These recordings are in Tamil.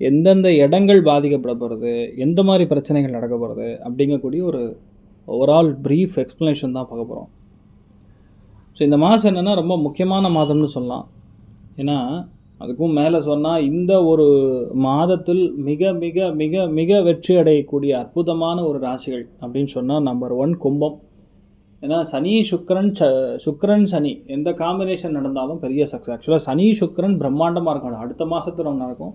எந்தெந்த இடங்கள் பாதிக்கப்பட போகிறது எந்த மாதிரி பிரச்சனைகள் நடக்க போகிறது அப்படிங்கக்கூடிய ஒரு ஓவரால் ப்ரீஃப் எக்ஸ்ப்ளனேஷன் தான் பார்க்க போகிறோம் ஸோ இந்த மாதம் என்னென்னா ரொம்ப முக்கியமான மாதம்னு சொல்லலாம். ஏன்னா அதுக்கும் மேலே சொன்னால் இந்த ஒரு மாதத்தில் மிக மிக மிக மிக வெற்றி அடையக்கூடிய அற்புதமான ஒரு ராசிகள் அப்படின்னு சொன்னால் நம்பர் ஒன் கும்பம். ஏன்னா சனி சுக்கரன் ச சுக்கரன் சனி எந்த காம்பினேஷன் நடந்தாலும் பெரிய சக்ஸஸ் ஆக்சுவலாக சனி சுக்கரன் பிரம்மாண்டமாக இருக்கும். அடுத்த மாதத்தில் ஒன்று நடக்கும்.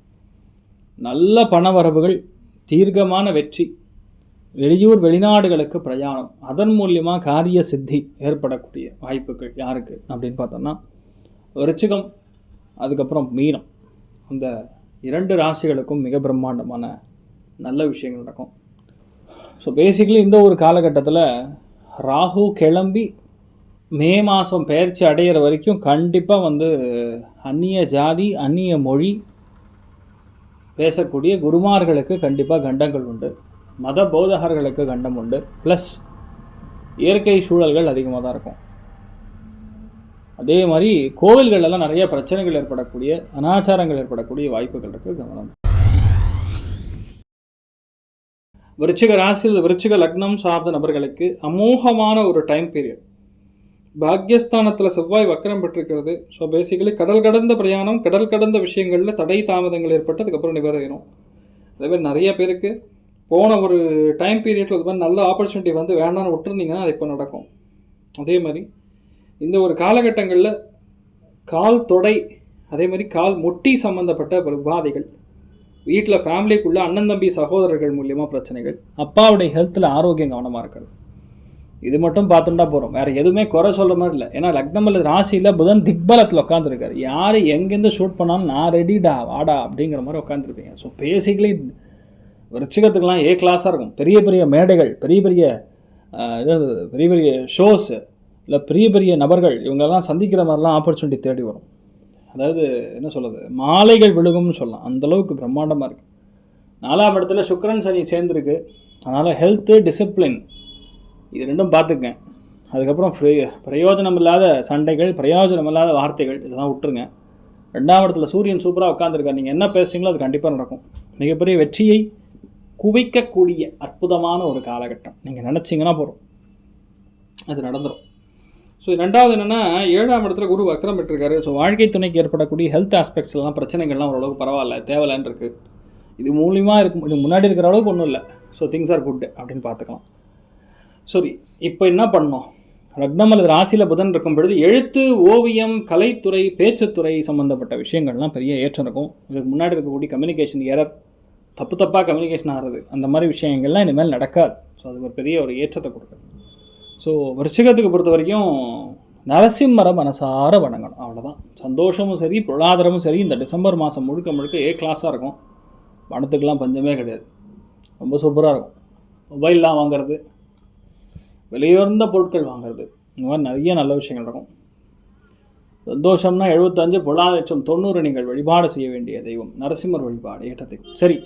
நல்ல பணவரவுகள் தீர்க்கமான வெற்றி வெளியூர் வெளிநாடுகளுக்கு பிரயாணம் அதன் மூலியமாக காரிய சித்தி ஏற்படக்கூடிய வாய்ப்புகள் யாருக்கு அப்படின்னு பார்த்தோம்னா ரிச்சிகம் அதுக்கப்புறம் மீனம். அந்த இரண்டு ராசிகளுக்கும் மிக பிரம்மாண்டமான நல்ல விஷயங்கள் நடக்கும். ஸோ பேசிக்கலி இந்த ஒரு காலகட்டத்தில் ராகு கிளம்பி மே மாதம் பயிற்சி அடையிற வரைக்கும் கண்டிப்பாக வந்து அந்நிய ஜாதி அந்நிய மொழி பேசக்கூடிய குருமார்களுக்கு கண்டிப்பாக கண்டங்கள் உண்டு. மத போதகர்களுக்கு கண்டம் உண்டு. ப்ளஸ் இயற்கை சூழல்கள் அதிகமாக தான் இருக்கும். அதே மாதிரி கோவில்கள் எல்லாம் நிறைய பிரச்சனைகள் ஏற்படக்கூடிய அனாச்சாரங்கள் ஏற்படக்கூடிய வாய்ப்புகள் இருக்குது கவனம். விருச்சிக ராசியில் விருச்சிக லக்னம் சார்ந்த நபர்களுக்கு அமோகமான ஒரு டைம் பீரியட் பாக்யஸ்தானத்தில் செவ்வாய் வக்கரம் பெற்றிருக்கிறது. ஸோ பேசிக்கலி கடல் கடந்த பிரயாணம் கடல் கடந்த விஷயங்களில் தடை தாமதங்கள் ஏற்பட்டு அதுக்கப்புறம் நிவரையணும் அதே மாதிரி நிறைய பேருக்கு போன ஒரு டைம் பீரியடில் இது மாதிரி நல்ல ஆப்பர்ச்சுனிட்டி வந்து வேண்டாம்னு விட்டுருந்தீங்கன்னா அது இப்போ நடக்கும். அதே மாதிரி இந்த ஒரு காலகட்டங்களில் கால் தொடை அதே மாதிரி கால் முட்டி சம்மந்தப்பட்ட உபாதைகள். வீட்டில் ஃபேமிலிக்குள்ளே அண்ணன் தம்பி சகோதரர்கள் மூலியமாக பிரச்சனைகள். அப்பாவுடைய ஹெல்த்தில் ஆரோக்கியம் கவனமாக இருக்கிறது இது மட்டும் பார்த்துட்டா போகிறோம் வேறு எதுவுமே குறை சொல்கிற மாதிரி இல்லை. ஏன்னா லக்னமில் ராசியில் புதன் திக்பலத்தில் உட்காந்துருக்காரு யார் எங்கேருந்து ஷூட் பண்ணாலும் நான் ரெடிடா வாடா அப்படிங்கிற மாதிரி உட்காந்துருப்பீங்க ஸோ பேசிக்கலி விருச்சிகத்துக்கெலாம் ஏ கிளாஸாக இருக்கும். பெரிய பெரிய மேடைகள் பெரிய பெரிய இது பெரிய பெரிய ஷோஸு இல்லை பெரிய பெரிய நபர்கள் இவங்கெல்லாம் சந்திக்கிற மாதிரிலாம் ஆப்பர்ச்சுனிட்டி தேடி வரும். அதாவது என்ன சொல்கிறது மாலைகள் விழுகும்னு சொல்லலாம். அந்தளவுக்கு பிரம்மாண்டமாக இருக்குது நாலாம் இடத்துல சுக்கரன் சனி சேர்ந்துருக்கு. அதனால் ஹெல்த்து டிசிப்ளின் இது ரெண்டும் பார்த்துக்கங்க. அதுக்கப்புறம் பிரயோஜனம் இல்லாத சண்டைகள் பிரயோஜனம் இல்லாத வார்த்தைகள் இதெல்லாம் விட்டுருங்க. ரெண்டாம் இடத்துல சூரியன் சூப்பராக உட்காந்துருக்கார் நீங்கள் என்ன பேசுகிறீங்களோ அது கண்டிப்பாக நடக்கும். மிகப்பெரிய வெற்றியை குவிக்கக்கூடிய அற்புதமான ஒரு காலகட்டம். நீங்கள் நினச்சிங்கன்னா போகிறோம் அது நடந்துடும் ஸோ ரெண்டாவது என்னென்னா ஏழாம் இடத்துல குரு வக்கரம் பெற்றிருக்காரு. ஸோ வாழ்க்கை துணைக்கு ஏற்படக்கூடிய ஹெல்த் ஆஸ்பெக்ட்ஸ்லாம் பிரச்சனைகள்லாம் ஓரளவுக்கு பரவாயில்ல. தேவையில்லைன்னு இருக்குது இது மூலியமாக இருக்கும் இது முன்னாடி இருக்கிற அளவுக்கு ஒன்றும் இல்லை. ஸோ திங்ஸ் ஆர் குட் அப்படின்னு பார்த்துக்கலாம். சரி இப்போ என்ன பண்ணோம் லக்னம் அல்லது ராசியில் புதன் இருக்கும் பொழுது எழுத்து ஓவியம் கலைத்துறை பேச்சுத்துறை சம்மந்தப்பட்ட விஷயங்கள்லாம் பெரிய ஏற்றம் இருக்கும். இதுக்கு முன்னாடி இருக்கக்கூடிய கம்யூனிகேஷன் எரர் தப்பு தப்பாக கம்யூனிகேஷன் ஆகிறது அந்த மாதிரி விஷயங்கள்லாம் இனிமேல் நடக்காது. ஸோ அது ஒரு பெரிய ஒரு ஏற்றத்தை கொடுக்குது ஸோ விருச்சிகத்துக்கு பொறுத்த வரைக்கும் நரசிம்மர மனசார வணங்கணும். அவ்வளோதான் சந்தோஷமும் சரி பொருளாதாரமும் சரி இந்த டிசம்பர் மாதம் முழுக்க முழுக்க ஏ கிளாஸாக இருக்கும். பணத்துக்கெலாம் பஞ்சமே கிடையாது. ரொம்ப சூப்பராக இருக்கும். மொபைல்லாம் வாங்குறது விலையுயர்ந்த பொருட்கள் வாங்குறது. இந்த மாதிரி நிறைய நல்ல விஷயங்கள் நடக்கும். சந்தோஷம்னா எழுபத்தஞ்சு பொருளாதார லட்சம் தொண்ணூறு நீங்கள் வழிபாடு செய்ய வேண்டிய தெய்வம் நரசிம்மர் வழிபாடு ஏற்ற தெய்வம். சரி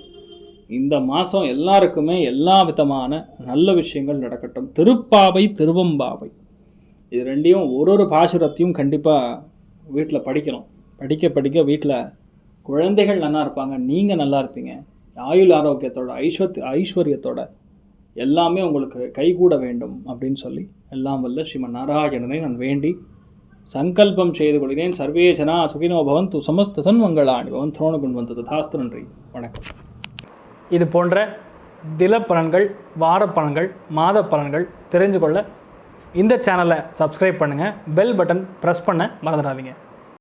இந்த மாதம் எல்லாருக்குமே எல்லா விதமான நல்ல விஷயங்கள் நடக்கட்டும். திருப்பாவை திருவம்பாவை. இது ரெண்டையும் ஒரு ஒரு பாசுரத்தையும் கண்டிப்பாக வீட்டில் படிக்கணும். படிக்க படிக்க வீட்டில் குழந்தைகள் நல்லா இருப்பாங்க நீங்கள் நல்லா இருப்பீங்க. ஆயுள் ஆரோக்கியத்தோட ஐஸ்வத் ஐஸ்வர்யத்தோட எல்லாமே உங்களுக்கு கைகூட வேண்டும் அப்படின்னு சொல்லி எல்லாம் வல்ல ஸ்ரீமன் நாராயணனை நான் வேண்டி சங்கல்பம் செய்து கொள்கிறேன். சர்வே ஜனா சுகினோ பவந்து சமஸ்த சன்மங்களாணி. பவன் துரோணகுண் வந்தது. தாஸ்து நன்றி. வணக்கம். இது போன்ற தில பலன்கள் வார பலன்கள் மாத பலன்கள் தெரிஞ்சு கொள்ள இந்த சேனலை சப்ஸ்கிரைப் பண்ணுங்கள் பெல் பட்டன் ப்ரெஸ் பண்ண மறந்துடாதீங்க.